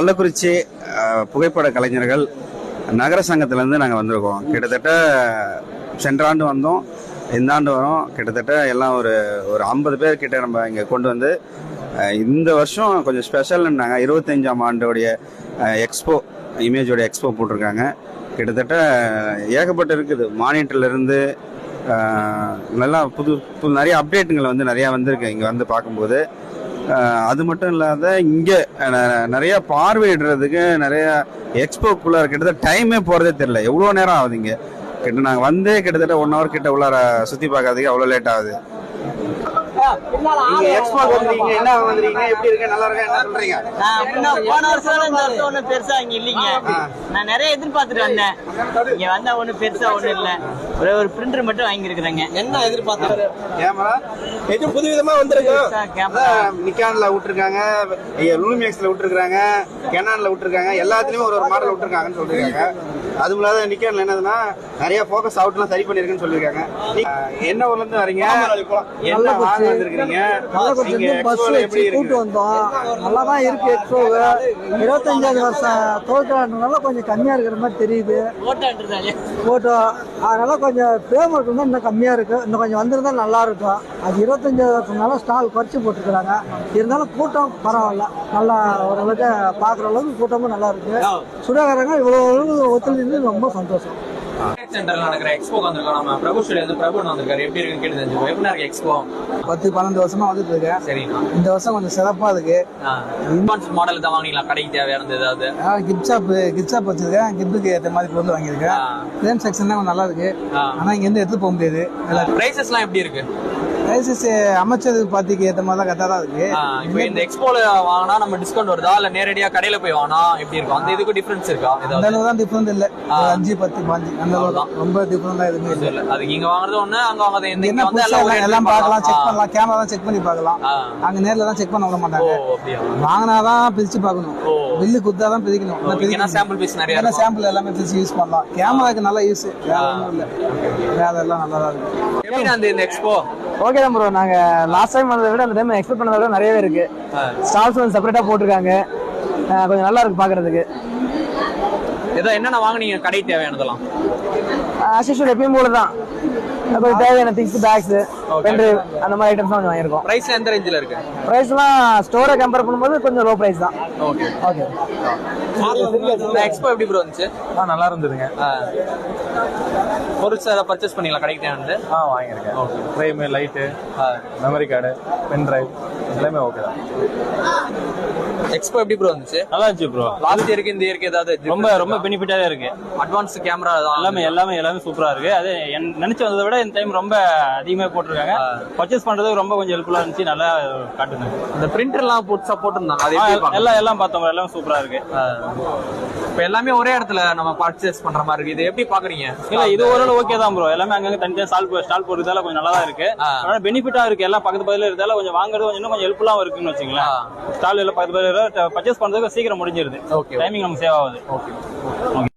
கள்ளக்குறிச்சி புகைப்பட கலைஞர்கள் நகர சங்கத்திலேருந்து நாங்கள் வந்திருக்கோம். கிட்டத்தட்ட சென்ற ஆண்டு வந்தோம். இந்த ஆண்டு வரோம். கிட்டத்தட்ட எல்லாம் ஒரு ஒரு ஐம்பது பேர் கிட்ட நம்ம இங்கே கொண்டு வந்து இந்த வருஷம் கொஞ்சம் ஸ்பெஷல்னாங்க இருபத்தஞ்சாம் ஆண்டோடைய எக்ஸ்போ இமேஜோட எக்ஸ்போ போட்டிருக்காங்க. கிட்டத்தட்ட ஏகப்பட்ட இருக்குது. மானிட்டர்லேருந்து நல்லா புது புது நிறைய அப்டேட்டுங்கள் வந்து நிறையா வந்திருக்கு. இங்கே வந்து பார்க்கும்போது. அது மட்டும் இல்லாத இங்கே நிறைய பார்வையிடுறதுக்கு நிறைய எக்ஸ்போக்குள்ளார கிட்டத்தட்ட டைமே போகிறதே தெரியல. எவ்வளோ நேரம் ஆகுது இங்கே? கிட்ட நாங்கள் வந்தே கிட்டத்தட்ட ஒன் ஹவர் கிட்ட உள்ளார சுற்றி பார்க்கறதுக்கு அவ்வளோ லேட் ஆகுது. நீங்க எக்ஸ்போ வந்திருக்கீங்க என்ன வந்திருக்கீங்க எப்படி இருக்கு நல்லா இருக்கா என்ன சொல்றீங்க நான் போன வருஷம் இந்த வருஷம் பெருசா இங்க இல்லைங்க. நான் நிறைய எதிர்பார்த்துட்டு வந்தேன். இங்க வந்தா பெருசா ஒண்ணும் இல்ல. ஒரே ஒரு பிரிண்டர் மட்டும் வாங்கியிருக்கிறேங்க. என்ன எதிர்பார்த்தாரு? கேமரா? எதுவும் புதுவிதமா கேமரா. நிக்கான்ல விட்டுருக்காங்க லூமிஎக்ஸ்ல விட்டுருக்காங்க கெனான்ல விட்டுருக்காங்க எல்லாத்துலயும் ஒரு ஒரு மாடல் விட்டுருக்காங்கன்னு சொல்லிருக்காங்க அது இல்லாத நிக்கான்ல என்னதுன்னா நிறைய ஃபோக்கஸ் அவுட்லாம் சரி பண்ணிருக்குன்னு சொல்லிருக்காங்க நீ- என்ன ஊர்ல இருந்து வரீங்க? என்ன வாங்க வந்திருக்கீங்க பஸ் வச்சு கூட்டு வந்தோம். நல்லா தான் இருக்கு எக்ஸ்போவு இருபத்தஞ்சாவது வருஷம் தோற்கிறான்றனால கொஞ்சம் கம்மியா இருக்கிற மாதிரி தெரியுது. போட்டோ அதனால கொஞ்சம் பேமெண்ட் இருந்தால் இன்னும் கம்மியா இருக்கு. இன்னும் கொஞ்சம் வந்திருந்தா நல்லா இருக்கும். அது இருபத்தஞ்சாவது வருஷம்னால ஸ்டால் குறைச்சி போட்டுருக்காங்க இருந்தாலும் கூட்டம் பரவாயில்ல. நல்லா ஓரளவுக்கு பார்க்குற அளவுக்கு கூட்டமும் நல்லா இருக்கு. சுடாகரங்க இவ்வளோ அளவுக்கு ஒத்துழைந்து ரொம்ப சந்தோஷம். சென்டர்ல நடக்கிற எக்ஸ்போ வந்திருக்கோம் நம்ம. பிரபு ஸ்டுடியோ வந்து பிரபு வந்திருக்காரு. எப்படி இருக்குன்னு கேட்டு தெரிஞ்சுக்கோ. எப்படி இருக்கு எக்ஸ்போ பத்து பன்னெண்டு வருஷமா வந்துட்டு இருக்கேன் சரிண்ணா. இந்த வருஷம் கொஞ்சம் சிறப்பாக இருக்கு. அட்வான்ஸ் மாடல் தான் வாங்கிக்கலாம் கடைக்கு தேவையானது ஏதாவது? கிஃப்ட் ஷாப் கிஃப்ட் ஷாப் வச்சிருக்கேன். கிஃப்ட்டுக்கு ஏற்ற மாதிரி பொருள் வாங்கியிருக்கேன். ஃப்ரேம் செக்ஷன் தான் நல்லா இருக்கு. ஆ. ஆனால் இங்கேருந்து எடுத்து போக முடியாது. பிரைசஸ்லாம் எப்படி இருக்கு? பிரைசஸ் அமைச்சர் பார்ட்டிக்கு ஏற்ற மாதிரி தான் கரெக்டாக தான் இருக்கு. இப்போ இந்த எக்ஸ்போல வாங்கினா நம்ம டிஸ்கவுண்ட் வருதா? இல்ல நேரடியா கடையில போய் வாங்கினா எப்படி இருக்கும்? அந்த இதுக்கு டிஃபரன்ஸ் இருக்கா? அந்த அளவு தான் டிஃப்ரெண்ட் இல்லை. அஞ்சு பத்து பாஞ்சு. அந்த அளவு தான் ரொம்ப டிஃப்ரெண்டாக எதுவுமே இல்லை. அதுக்கு இங்க வாங்குறது ஒண்ணு அங்க வாங்குறது இந்த என்ன புதுசா எல்லாம் பார்க்கலாம் செக். பண்ணலாம் கேமரா தான் செக் பண்ணி பார்க்கலாம். ஆ. அங்க நேர்ல தான் செக் பண்ண விட மாட்டாங்க. வாங்கினாதான் பிரிச்சு பார்க்கணும். பில்லு குத்தா தான் பிரிக்கணும். சாம்பிள் பீஸ் நிறைய சாம்பிள் எல்லாமே பிரிச்சு யூஸ் பண்ணலாம். கேமராக்கு நல்ல யூஸ் வேற ஒன்றும் இல்லை. வேற எல்லாம் நல்லா தான் இருக்கு. எப்படி அந்த எக்ஸ்போ ஓகே தான் ப்ரோ நாங்க லாஸ்ட் டைம் வந்ததை விட அந்த டைம் எக்ஸ்பெக்ட் பண்ணதை விட நிறையவே இருக்கு. ஸ்டால்ஸ் வந்து செப்பரேட்டா போட்டிருக்காங்க. கொஞ்சம் நல்லா இருக்கு பாக்குறதுக்கு. ஏதோ என்னென்ன வாங்குனீங்க? கடை தேவையானதெல்லாம். அசிஷுவல் எப்பயும் போல தான் கொஞ்சம் தேவையான திங்ஸ் பேக்ஸ் பென்ட்ரைவ் அந்த மாதிரி ஐட்டம்ஸ் கொஞ்சம் வாங்கியிருக்கோம். பிரைஸ் எந்த ரேஞ்சில இருக்கு? ப்ரைஸ்லாம் ஸ்டோரை கம்பேர் பண்ணும்போது கொஞ்சம் லோ ப்ரைஸ் தான். ஓகே ஓகே எக்ஸ்போ எப்படி ப்ரோ இருந்துச்சு? ஆ நல்லா இருந்ததுங்க. பொருட்ஸ் ஏதாவது பர்ச்சேஸ் பண்ணீங்களா கடைக்கு தேவையானது? ஆ வாங்கியிருக்கேன். Frame light memory card pen drive எல்லாமே ஓகே தான். எக்ஸ்போ எப்படி ப்ரோ இருந்துச்சு? நல்லா இருந்துச்சு ப்ரோ லாஸ்ட் இயருக்கு இந்த இயருக்கு ஏதாவது ரொம்ப ரொம்ப பெனிஃபிட்டாக இருக்கு. அட்வான்ஸ் கேமரா எல்லாமே எல்லாமே எல்லாமே சூப்பரா இருக்கு. அது நினைச்சு வந்ததை விட இந்த டைம் ரொம்ப அதிகமாக போட்டிருக்காங்க. பர்ச்சேஸ் பண்றதுக்கு ரொம்ப கொஞ்சம் ஹெல்ப்ஃபுல்லா இருந்துச்சு. நல்லா காட்டுங்க இந்த பிரிண்டர் எல்லாம் புதுசா போட்டிருந்தாங்க அது? எல்லாம் எல்லாம் பார்த்தோம் எல்லாமே சூப்பரா இருக்கு. இப்ப எல்லாமே ஒரே இடத்துல நம்ம பர்ச்சேஸ் பண்ற மாதிரி இருக்கு. இது எப்படி பாக்குறீங்க இல்ல இது ஓரளவு ஓகே தான் ப்ரோ எல்லாமே அங்கங்க தனித்தனியா ஸ்டால் ஸ்டால் போடுறதால கொஞ்சம் நல்லா தான் இருக்கு. ஆனா பெனிஃபிட்டா இருக்கு. எல்லாம் பக்கத்து பக்கத்துல இருக்கிறதால கொஞ்சம் வாங்குறது கொஞ்சம் இன்னும் கொஞ்சம் ஹெல்ப்ஃபுல்லாவும் இருக்குன்னு வச்சுங்களேன் ஸ்டால் எல்லாம் பக்கத்து பக்கத்துல பர்ச்சேஸ் பண்றதுக்கு சீக்கிரம் முடிஞ்சிருது. டைமிங் நமக்கு சேவ் ஆகுது. ஓகே